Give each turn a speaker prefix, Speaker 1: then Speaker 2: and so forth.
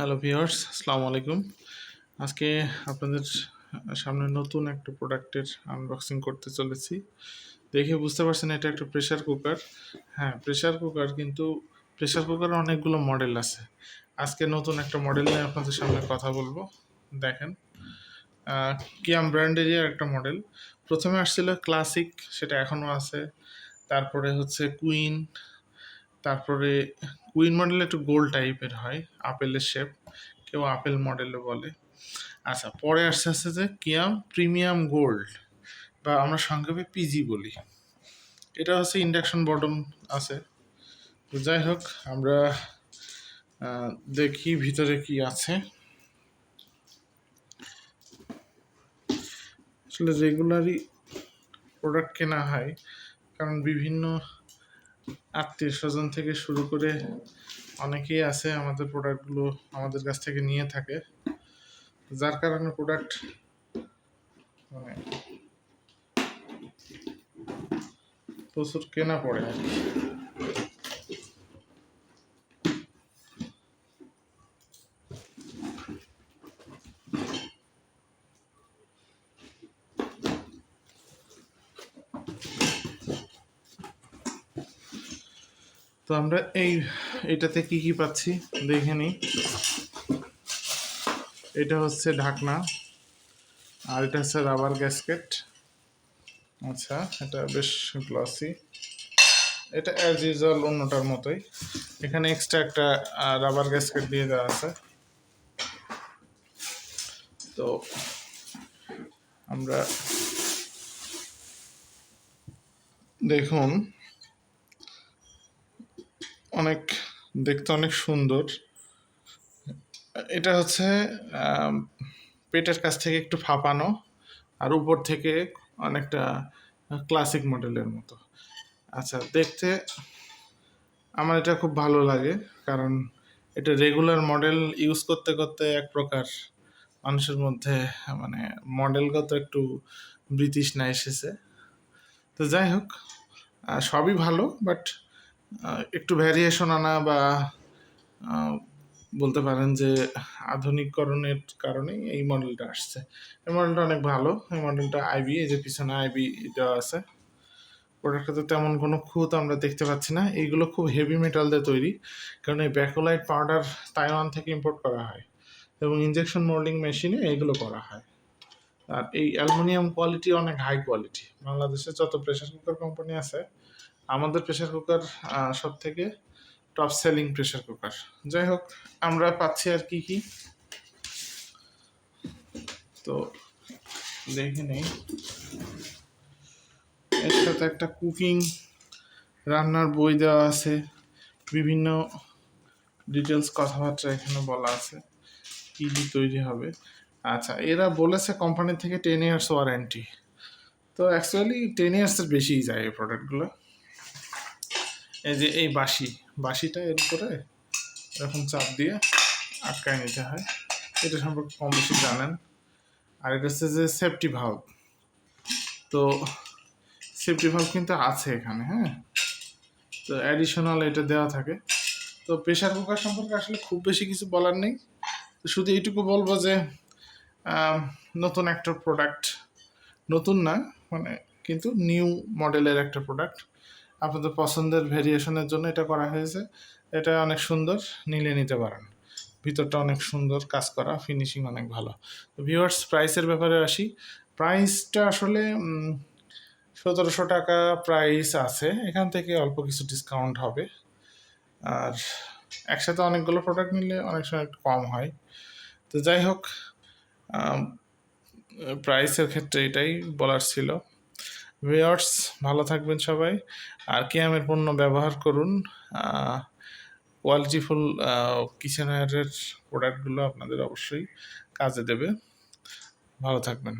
Speaker 1: Hello viewers, আসসালামু আলাইকুম। আজকে আপনাদের সামনে নতুন একটা প্রোডাক্টের আনবক্সিং করতে চলেছি। দেখে বুঝতে পারছেন এটা একটা প্রেসার কুকার হ্যাঁ প্রেসার কুকার কিন্তু প্রেসার কুকারের অনেকগুলো মডেল আছে। আজকে নতুন একটা মডেল নিয়ে আপনাদের সামনে কথা বলব। দেখেন কিয়াম ব্র্যান্ডেরই একটা মডেল প্রথমে আসছিল ক্লাসিক সেটা এখনও আছে। তারপরে হচ্ছে কুইন তারপরে কুইন মডেল একটু গোল টাইপের হয়, আপেলের শেপ কেউ আপেল মডেলও বলে। আচ্ছা পরে আসতে আসতে যে কিয়াম প্রিমিয়াম গোল্ড, বা আমরা সংক্ষেপে পিজি বলি। এটা হচ্ছে ইন্ডাকশন বটম আছে। তো যাই হোক, আমরা দেখি ভিতরে কি আছে। আসলে রেগুলারই প্রোডাক্ট কেনা হয়, কারণ বিভিন্ন আত্মীয় স্বজন থেকে শুরু করে অনেকেই আছে আমাদের প্রোডাক্টগুলো আমাদের কাছ থেকে নিয়ে থাকে। যার কারণে প্রোডাক্ট মানে প্রচুর কেনা পড়ে আর কি। তো আমরা এই, এটাতে কি কি পাচ্ছি? দেখে নিই এটা হচ্ছে ঢাকনা। আর এটা হচ্ছে রাবার গ্যাসকেট। আচ্ছা এটা বেশ গ্লসি এটা অ্যাজ ইউজুয়াল অন্যটার মতোই। এখানে এক্সট্রা একটা রাবার গ্যাসকেট দিয়ে দেওয়া আছে। তো আমরা দেখুন অনেক, দেখতে অনেক সুন্দর। এটা হচ্ছে পেটের কাছ থেকে একটু ফাঁপানো, আর উপর থেকে অনেকটা ক্লাসিক মডেলের মতো। আচ্ছা দেখতে আমার এটা খুব ভালো লাগে, কারণ এটা রেগুলার মডেল ইউজ করতে করতে এক প্রকার মানুষের মধ্যে মানে মডেলগত একটু ব্রিটিশ না এসেছে। তো যাই হোক সবই ভালো বাট একটু ভ্যারিয়েশন আনা বা বলতে পারেন যে আধুনিকরণের কারণেই এই মডেলটা আসছে। এই মডেলটা অনেক ভালো। এই মডেলটা আইবি এই যে পিছনে আইবি দেওয়া আছে। প্রোডাক্টটাতে তেমন কোনো খুঁত আমরা দেখতে পাচ্ছি না। এইগুলো খুব হেভি মেটাল দিয়ে তৈরি। কারণ এই ব্যাকোলাইট পাউডার তাইওয়ান থেকে ইম্পোর্ট করা হয়। এবং ইঞ্জেকশন মোল্ডিং মেশিনে এইগুলো করা হয়। আর এই অ্যালুমিনিয়াম কোয়ালিটি অনেক হাই কোয়ালিটি। বাংলাদেশে যত প্রেশার কুকার কোম্পানি আছে, আমাদের প্রেশার কুকার সব থেকে টপ সেলিং প্রেশার কুকার যাই হোক, আমরা পাচ্ছি আর কি কি। তো দেখে নেই। এর সাথে একটা কুকিং রান্নার বই দেওয়া আছে। বিভিন্ন ডিটেলস কথাবার্তা এখানে বলা আছে। কী কী তৈরি হবে। আচ্ছা এরা বলেছে কোম্পানি থেকে টেন ইয়ার্স ওয়ারেন্টি তো অ্যাকচুয়ালি টেন ইয়ার্সের বেশিই যায় এই প্রোডাক্টগুলো এই যে এই বাঁশি, বাঁশিটা এর উপরে এরকম চাপ দিয়ে আটকায় নিতে হয়। এটা সম্পর্কে কম বেশি জানেন। আর এটা হচ্ছে যে সেফটি ভাল্ব তো সেফটি ভাল্ব কিন্তু আছে এখানে হ্যাঁ? তো অ্যাডিশনাল এটা দেওয়া থাকে। তো প্রেশার কুকার সম্পর্কে আসলে খুব বেশি কিছু বলার নেই। তো শুধু এইটুকু বলব যে নতুন একটা প্রোডাক্ট নতুন না মানে কিন্তু নিউ মডেলের একটা প্রোডাক্ট আপনাদের পছন্দের ভেরিয়েশনের জন্য এটা করা হয়েছে। এটা অনেক সুন্দর, নিলে নিতে পারেন। ভিতরটা অনেক সুন্দর কাজ করা ফিনিশিং অনেক ভালো। তো ভিউয়ার্স প্রাইসের ব্যাপারে আসি। প্রাইসটা আসলে সতেরোশো টাকা প্রাইস আছে। এখান থেকে অল্প কিছু ডিসকাউন্ট হবে। আর একসাথে অনেকগুলো প্রোডাক্ট নিলে অনেক সময় একটু কম হয়। তো যাই হোক প্রাইসের ক্ষেত্রে এটাই বলার ছিল। ভিওর্স ভালো থাকবেন সবাই। আর কেয়ামের পণ্য ব্যবহার করুন কোয়ালিটিফুল কিচেনওয়্যারের প্রোডাক্টগুলো আপনাদের অবশ্যই কাজে দেবে। ভালো থাকবেন।